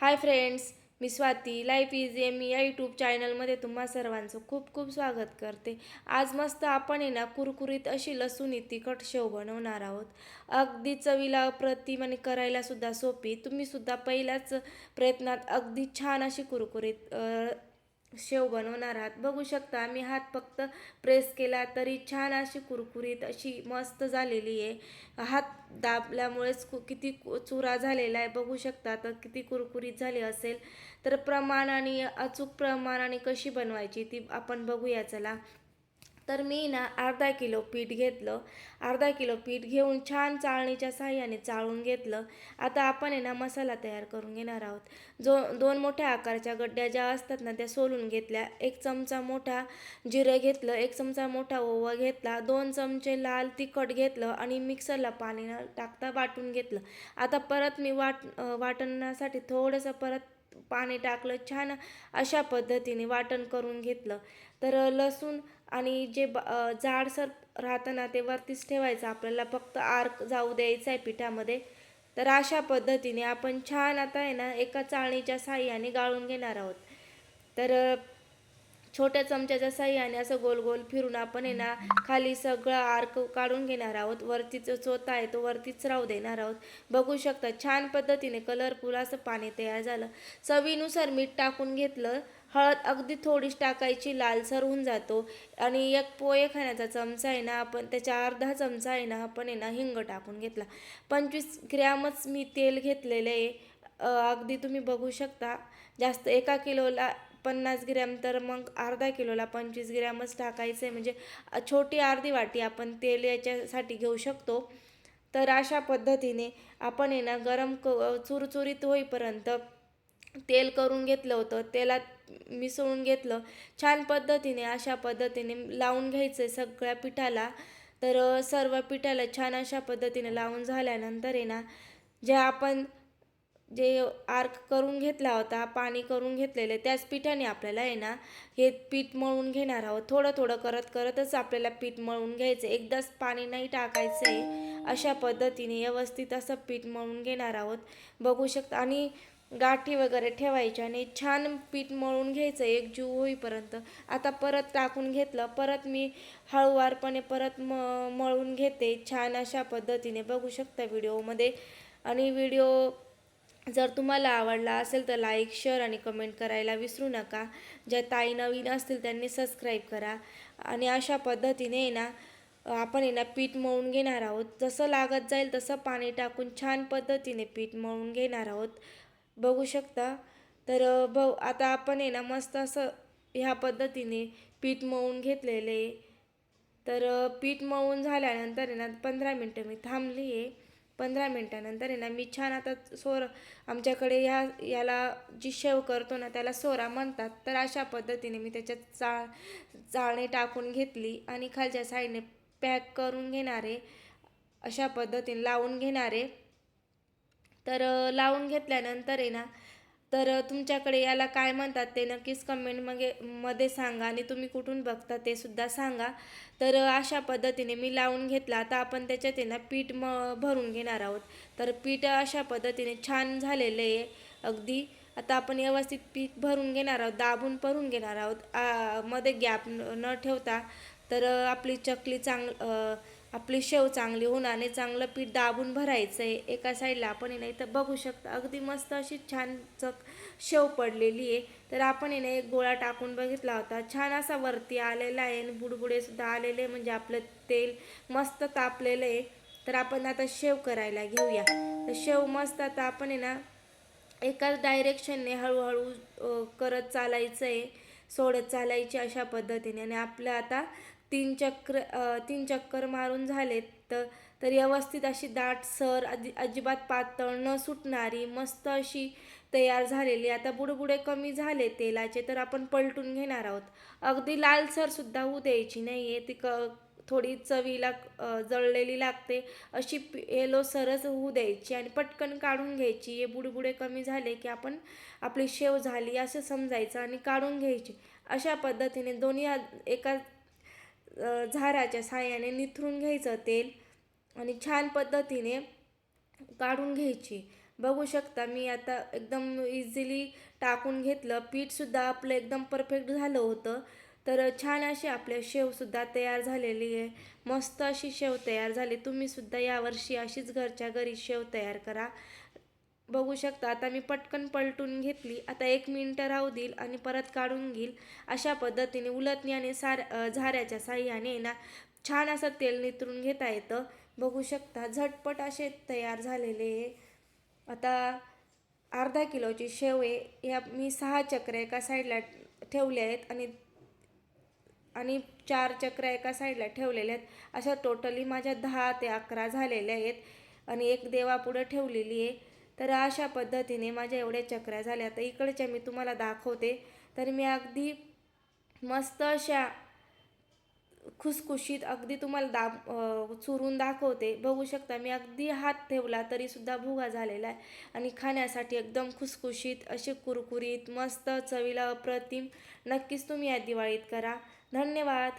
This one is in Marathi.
हाय फ्रेंड्स मी स्वाती. लाईफ इज एम या यूट्यूब चॅनलमध्ये तुम्हा सर्वांचं खूप खूप स्वागत करते. आज मस्त आपण आहे ना कुरकुरीत अशी लसूणी तिखट शेव बनवणार आहोत. अगदी चवीला अप्रतिम आणि करायलासुद्धा सोपी. तुम्ही सुद्धा पहिल्याच प्रयत्नात अगदी छान अशी कुरकुरीत शेव बनवणार आहात. बघू शकता मी हात फक्त प्रेस केला तरी छान अशी कुरकुरीत अशी मस्त झालेली आहे. हात दाबल्यामुळेच कु किती कु- चुरा झालेला आहे. बघू शकता तर किती कुरकुरीत झाली असेल. तर प्रमाण आणि अचूक प्रमाण आणि कशी बनवायची ती आपण बघूया चला. तर मी ना अर्धा किलो पीठ घेतलं. अर्धा किलो पीठ घेऊन छान चाळणीच्या साह्याने चाळून घेतलं. आता आपण आहे ना मसाला तयार करून घेणार आहोत. जो दोन मोठ्या आकाराच्या गड्ड्या ज्या असतात ना त्या सोलून घेतल्या. एक चमचा मोठा जिरं घेतलं एक चमचा मोठा ओवा घेतला दोन चमचे लाल तिखट घेतलं आणि मिक्सरला पाणी न टाकता वाटून घेतलं. आता परत मी वाट वाटण्यासाठी थोडंसं परत पाणी टाकलं छान अशा पद्धतीने वाटण करून घेतलं. तर लसूण आणि जे ब जाडसर राहतं ना ते वरतीच ठेवायचं. आपल्याला फक्त आर्क जाऊ द्यायचा आहे पिठामध्ये. तर अशा पद्धतीने आपण छान आता आहे ना एका चाळणीच्या साह्याने गाळून घेणार आहोत. तर छोट्या चमच्याच्या साह्याने असं गोल गोल फिरून आपण आहे ना खाली सगळं आर्क काढून घेणार आहोत. वरती जो चोथा आहे तो वरतीच राहू देणार आहोत. बघू शकता छान पद्धतीने कलरफुल असं पाणी तयार झालं. चवीनुसार मीठ टाकून घेतलं. हळद अगदी थोडीच टाकायची लालसर होऊन जातो. आणि एक पोहे खाण्याचा चमचा आहे ना आपण त्याच्या अर्धा चमचा आहे ना आपण आहे ना हिंग टाकून घेतला. पंचवीस ग्रॅमच मी तेल घेतलेलं आहे. अगदी तुम्ही बघू शकता जास्त एका किलोला पन्नास ग्रॅम तर मग अर्धा किलोला पंचवीस ग्रॅमच टाकायचं आहे म्हणजे छोटी अर्धी वाटी आपण तेल याच्यासाठी घेऊ शकतो. तर अशा पद्धतीने आपण आहे ना गरम क चुरचुरीत होईपर्यंत तेल करून घेतलं होतं तेलात मिसळून घेतलं. छान पद्धतीने अशा पद्धतीने लावून घ्यायचं आहे सगळ्या पिठाला. तर सर्व पिठाला छान अशा पद्धतीने लावून झाल्यानंतर आहे ना जे आपण जे आर्क करून घेतला होता पाणी करून घेतलेले त्याच पिठाने आपल्याला आहे ना हे पीठ मळून घेणार आहोत. थोडं थोडं करत करतच आपल्याला पीठ मळून घ्यायचं एकदाच पाणी नाही टाकायचं आहे अशा पद्धतीने व्यवस्थित असं पीठ मळून घेणार आहोत. बघू शकता आणि गाठी वगैरे ठेवायची आणि छान पीठ मळून घ्यायचं एक जीव होईपर्यंत. आता परत टाकून घेतलं परत मी हळूवारपणे परत म मळून घेते छान अशा पद्धतीने. बघू शकता व्हिडिओमध्ये. आणि व्हिडिओ जर तुम्हाला आवडला असेल तर लाईक शेअर आणि कमेंट करायला विसरू नका. ज्या ताई नवीन असतील त्यांनी सबस्क्राईब करा. आणि अशा पद्धतीने आहे ना आपण आहे ना पीठ मळून घेणार आहोत. जसं लागत जाईल तसं पाणी टाकून छान पद्धतीने पीठ मळून घेणार आहोत. बघू शकता. तर अ, आता आपण आहे ना मस्त असं ह्या पद्धतीने पीठ मळून घेतलेले. तर पीठ मळून झाल्यानंतर आहे ना पंधरा मिनटं मी थांबली आहे पंधरा मिनटानंतर आहे ना मी छान आता सोर आमच्याकडे ह्या याला जी शेव करतो ना त्याला सोरा म्हणतात. तर अशा पद्धतीने मी त्याच्यात चाळ चाळणी टाकून घेतली आणि खालच्या साईडने पॅक करून घेणारे. अशा पद्धतीने लावून घेणारे. तर लावून घेतल्यानंतर आहे ना तर तुमच्याकडे याला काय म्हणतात ते नक्कीच कमेंट मगे मध्ये सांगा आणि तुम्ही कुठून बघता ते सुद्धा सांगा. तर अशा पद्धतीने मी लावून घेतला. आता आपण त्याच्यात आहे ना पीठ म भरून घेणार आहोत. तर पीठ अशा पद्धतीने छान झालेलं आहे अगदी. आता आपण व्यवस्थित पीठ भरून घेणार आहोत दाबून भरून घेणार आहोत. मध्ये गॅप न ठेवता. तर आपली चकली चांग आपली शेव चांगली होणार आणि चांगलं पीठ दाबून भरायचं आहे एका साईडला. आपण हे नाही इथं बघू शकता अगदी मस्त अशी छान चक शेव पडलेली आहे. तर आपण हे ना एक गोळा टाकून बघितला होता. छान असा वरती आलेला आहे आणि बुडबुडे सुद्धा आलेले म्हणजे आपलं तेल मस्त तापलेलं आहे. तर आपण आता शेव करायला घेऊया. तर शेव मस्त आता आपण आहे ना एकाच डायरेक्शनने हळूहळू करत चालायचं आहे सोडत चालायची अशा पद्धतीने. आणि आपलं आता तीन चक्र तीन चक्कर मारून झालेत. तर तर व्यवस्थित अशी दाट सर अजि अजिबात पातळ न सुटणारी मस्त अशी तयार झालेली. आता बुडबुडे कमी झाले तेलाचे तर आपण पलटून घेणार आहोत. अगदी लालसरसुद्धा होऊ द्यायची नाही आहे ती क थोडी चवीला जळलेली लागते. अशी येलो सरस होऊ द्यायची आणि पटकन काढून घ्यायची. हे बुडबुडे कमी झाले की आपण आपली शेव झाली असं समजायचं आणि काढून घ्यायची. अशा पद्धतीने दोन्ही एका झाराच्या साह्याने निथरून घ्यायचं तेल आणि छान पद्धतीने काढून घ्यायची. बघू शकता मी आता एकदम इझिली टाकून घेतलं. पीठसुद्धा आपलं एकदम परफेक्ट झालं होतं. तर छान अशी आपल्या शेवसुद्धा तयार झालेली आहे. मस्त अशी शेव तयार झाली. तुम्हीसुद्धा यावर्षी अशीच घरच्या घरी शेव तयार करा. बघू शकता. आता मी पटकन पलटून घेतली. आता एक मिनटं राहू देईल आणि परत काढून घेईल. अशा पद्धतीने उलटणी आणि सार झाऱ्याच्या साह्याने ना छान असं तेल नितरून घेता येतं. बघू शकता झटपट असे तयार झालेले आहे आता अर्धा किलोची शेव आहे. या मी सहा चक्र एका साईडला ठेवल्या आहेत आणि आणि चार चक्र एका साईडला ठेवलेल्या आहेत. अशा टोटली माझ्या दहा ते अकरा झालेल्या आहेत. आणि एक देवापुढं ठेवलेली आहे. तर अशा पद्धतीने माझ्या एवढ्या चक्र्या झाल्या. तर इकडच्या मी तुम्हाला दाखवते. तर मी अगदी मस्त अशा खुसखुशीत अगदी तुम्हाला दाब चुरून दाखवते. बघू शकता मी अगदी हात ठेवला तरीसुद्धा भुगा झालेला आहे. आणि खाण्यासाठी एकदम खुसखुशीत असे कुरकुरीत मस्त चवीला अप्रतिम. नक्कीच तुम्ही या दिवाळीत करा. धन्यवाद.